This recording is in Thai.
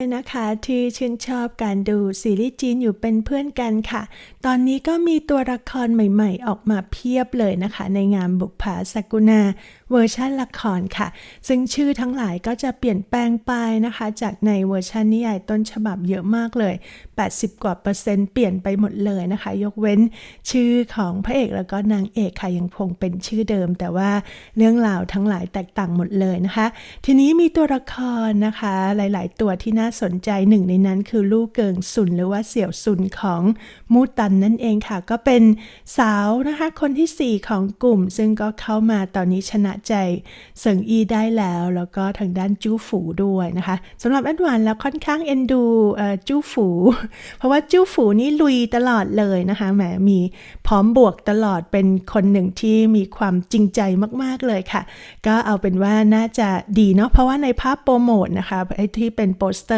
นะคะที่ชื่นชอบการดูซีรีส์จีนอยู่เป็นเพื่อนกันค่ะ ตอนนี้ก็มีตัวละครใหม่ๆ ออกมาเพียบเลยนะคะ ในงานบุกผาสกุณาเวอร์ชันละครค่ะ ซึ่งชื่อทั้งหลายก็จะเปลี่ยนแปลงไปนะคะ จากในเวอร์ชันนิยายต้นฉบับเยอะมากเลย 80 กว่าเปอร์เซ็นต์เปลี่ยนไปหมดเลยนะคะ ยกเว้นชื่อของพระเอกแล้วก็นางเอกค่ะยังคงเป็นชื่อเดิม แต่ว่าเรื่องราวทั้งหลายแตกต่างหมดเลยนะคะ ทีนี้มีตัวละครนะคะหลาย ๆ ตัวที่น่าสนใจหนึ่งในนั้นคือลูกเกิงซุนหรือว่าเสี่ยวซุนของมูตันนั่นเองค่ะ ก็เป็นสาวนะคะคนที่ 4 ของกลุ่ม ซึ่งก็เข้ามาตอนนี้ชนะใจเซิงอีได้แล้ว แล้วก็ทางด้านจู้ฝูด้วยนะคะสำหรับอันหวานแล้วค่อนข้างเอ็นดูจู้ฝู เพราะว่าจู้ฝูนี่ลุยตลอดเลยนะคะแหมมีพร้อมบวกตลอดเป็นคนหนึ่งที่มีความจริงใจมาก ๆ เลยค่ะ ก็เอาเป็นว่าน่าจะดีเนาะเพราะว่าในภาพโปรโมทนะคะไอ้ที่เป็นโปสเตอร์